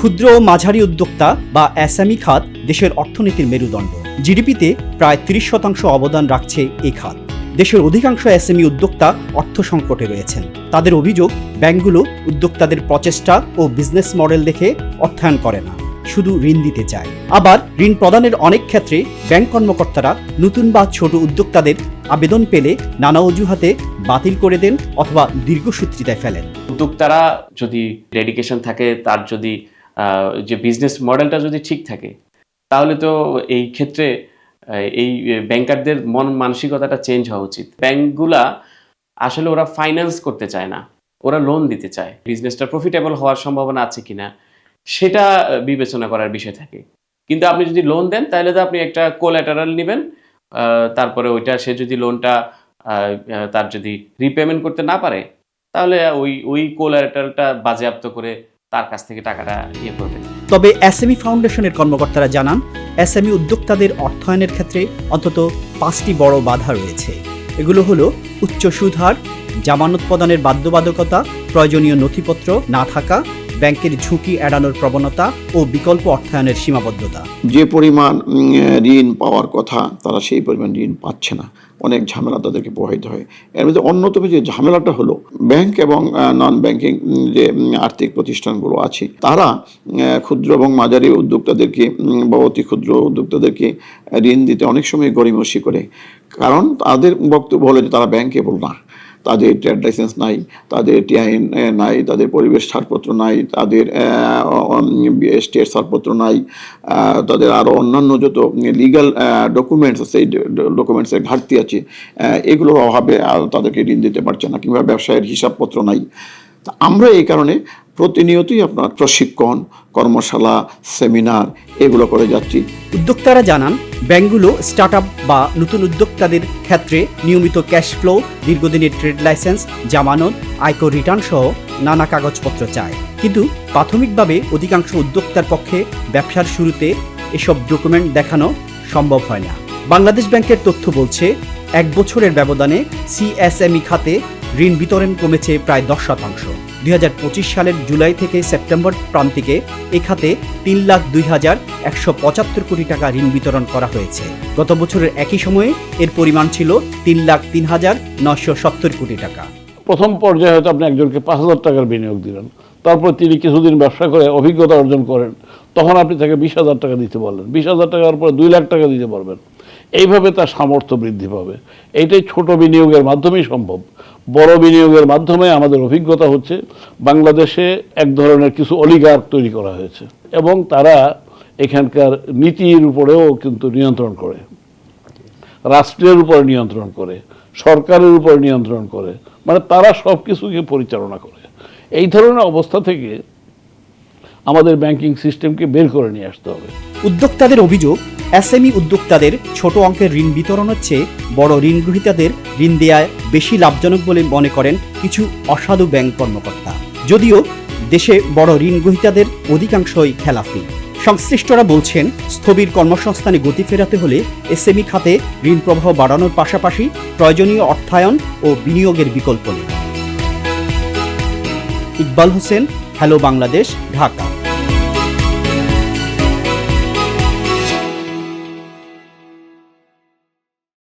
ক্ষুদ্র ও মাঝারি উদ্যোক্তা বা এসএমই খাত দেশের অর্থনীতির মেরুদণ্ড। জিডিপিতে প্রায় তিরিশ শতাংশ অবদান রাখছে এই খাত। দেশের অধিকাংশ এসএমই উদ্যোক্তা অর্থ সংকটে রয়েছেন। তাদের অভিযোগ, ব্যাংকগুলো উদ্যোক্তাদের প্রচেষ্টা ও বিজনেস মডেল দেখে অর্থায়ন করে না, শুধু ঋণ দিতে চায়। আবার ঋণ প্রদানের অনেক ক্ষেত্রে ব্যাংক কর্মকর্তারা নতুন বা ছোট উদ্যোক্তাদের আবেদন পেলে নানা অজুহাতে বাতিল করে দেন অথবা দীর্ঘসূত্রিতায় ফেলেন। উদ্যোক্তারা যদি ডেডিকেশন থাকে, তার যদি যে বিজনেস মডেলটা যদি ঠিক থাকে, তাহলে তো এই ক্ষেত্রে এই ব্যাংকারদের মন মানসিকতাটা চেঞ্জ হওয়া উচিত। ব্যাংকগুলা আসলে ওরা ফাইন্যান্স করতে চায় না, ওরা লোন দিতে চায়। বিজনেসটা প্রফিটেবল হওয়ার সম্ভাবনা আছে কিনা, সেটা বিবেচনা করার বিষয় থাকে। কিন্তু আপনি যদি লোন দেন, তাহলে তো আপনি একটা কোল্যাটারাল নেবেন তারপরে ওইটা সে যদি লোনটা তার যদি রিপেমেন্ট করতে না পারে, তাহলে ওই ওই কোলারেটালটা বাজেয়াপ্ত করে তার কাছ থেকে টাকাটা ইয়ে করবে তবে এসএমই ফাউন্ডেশনের কর্মকর্তারা জানান এসএমই উদ্যোক্তাদের অর্থায়নের ক্ষেত্রে অন্তত পাঁচটি বড় বাধা রয়েছে। এগুলো হলো উচ্চ সুদহার জামানত প্রদানের বাধ্যবাধকতা প্রয়োজনীয় নথিপত্র না থাকা ব্যাংকের ঝুঁকি এড়ানোর প্রবণতা ও বিকল্প অর্থায়নের সীমাবদ্ধতা। যে পরিমাণ ঋণ পাওয়ার কথা তারা সেই পরিমাণ ঋণ পাচ্ছে না। অনেক ঝামেলা তাদেরকে প্রভাবিত হয়। এর মধ্যে অন্যতম যে ঝামেলাটা হলো, ব্যাংক এবং নন ব্যাংকিং যে আর্থিক প্রতিষ্ঠানগুলো আছে, তারা ক্ষুদ্র এবং মাঝারি উদ্যোক্তাদেরকে বা অতি ক্ষুদ্র উদ্যোক্তাদেরকে ঋণ দিতে অনেক সময় গরিমসি করে। কারণ তাদের বক্তব্য হলো যে তারা ব্যাংকেবল না। তাদের ট্রেড লাইসেন্স নাই, তাদের টিআইএন নাই, তাদের পরিবেশ ছাড়পত্র নাই, তাদের স্টেট ছাড়পত্র নাই তাদের আরও অন্যান্য যত লিগাল ডকুমেন্টস সেই ডকুমেন্টসের ঘাটতি আছে এগুলোর অভাবে তাদেরকে ঋণ দিতে পারছে না কিংবা ব্যবসায়ের হিসাবপত্র নাই। তা আমরা এই কারণে প্রতিনিয়তই আপনার প্রশিক্ষণ, কর্মশালা সেমিনার এগুলো করে যাচ্ছি। উদ্যোক্তারা জানান, ব্যাংকগুলো স্টার্টআপ বা নতুন উদ্যোক্তাদের ক্ষেত্রে নিয়মিত ক্যাশ ফ্লো দীর্ঘদিনের ট্রেড লাইসেন্স জামানত, আয়কর রিটার্ন সহ নানা কাগজপত্র চায়। কিন্তু প্রাথমিকভাবে অধিকাংশ উদ্যোক্তার পক্ষে ব্যবসার শুরুতে এসব ডকুমেন্ট দেখানো সম্ভব হয় না। বাংলাদেশ ব্যাংকের তথ্য বলছে, এক বছরের ব্যবধানে সিএসএমই খাতে ঋণ বিতরণ কমেছে প্রায় দশ শতাংশ। দুই হাজার পঁচিশ সালের জুলাই থেকে সেপ্টেম্বর প্রান্তিকে এ খাতে তিন লাখ দুই হাজার একশো পঁচাত্তর কোটি টাকা ঋণ বিতরণ করা হয়েছে। গত বছরের একই সময়ে এর পরিমাণ ছিল তিন লাখ তিন হাজার নশো সত্তর কোটি টাকা। প্রথম পর্যায়ে হয়তো আপনি একজনকে পাঁচ হাজার টাকার বিনিয়োগ দিলেন। তারপর তিনি কিছুদিন ব্যবসা করে অভিজ্ঞতা অর্জন করেন। তখন আপনি তাকে বিশ হাজার টাকা দিতে পারলেন বিশ হাজার টাকার পরে দুই লাখ টাকা দিতে পারবেন। এইভাবে তার সামর্থ্য বৃদ্ধি পাবে। এইটাই ছোট বিনিয়োগের মাধ্যমেই সম্ভব। বড় বিনিয়োগের মাধ্যমে আমাদের অভিজ্ঞতা হচ্ছে, বাংলাদেশে এক ধরনের কিছু অলিগার তৈরি করা হয়েছে এবং তারা এখানকার নীতির উপরেও কিন্তু নিয়ন্ত্রণ করে। রাষ্ট্রের উপর নিয়ন্ত্রণ করে, সরকারের উপর নিয়ন্ত্রণ করে মানে তারা সব কিছুকে পরিচালনা করে। এই ধরনের অবস্থা থেকে আমাদের ব্যাংকিং সিস্টেমকে বের করে নিয়ে আসতে হবে। উদ্যোক্তাদের অভিযোগ এসএমই উদ্যোক্তাদের ছোট অঙ্কের ঋণ বিতরণের চেয়ে বড় ঋণ গ্রহীতাদের ঋণ দেয়ায় বেশি লাভজনক বলে মনে করেন কিছু অসাধু ব্যাংক কর্মকর্তা। যদিও দেশে বড় ঋণ গ্রহীতাদের অধিকাংশই খেলাফি। সংশ্লিষ্টরা বলছেন, স্থবির কর্মসংস্থানে গতি ফেরাতে হলে এসএমই খাতে ঋণ প্রবাহ বাড়ানোর পাশাপাশি প্রয়োজনীয় অর্থায়ন ও বিনিয়োগের বিকল্প নেই। ইকবাল হোসেন হ্যালো বাংলাদেশ ঢাকা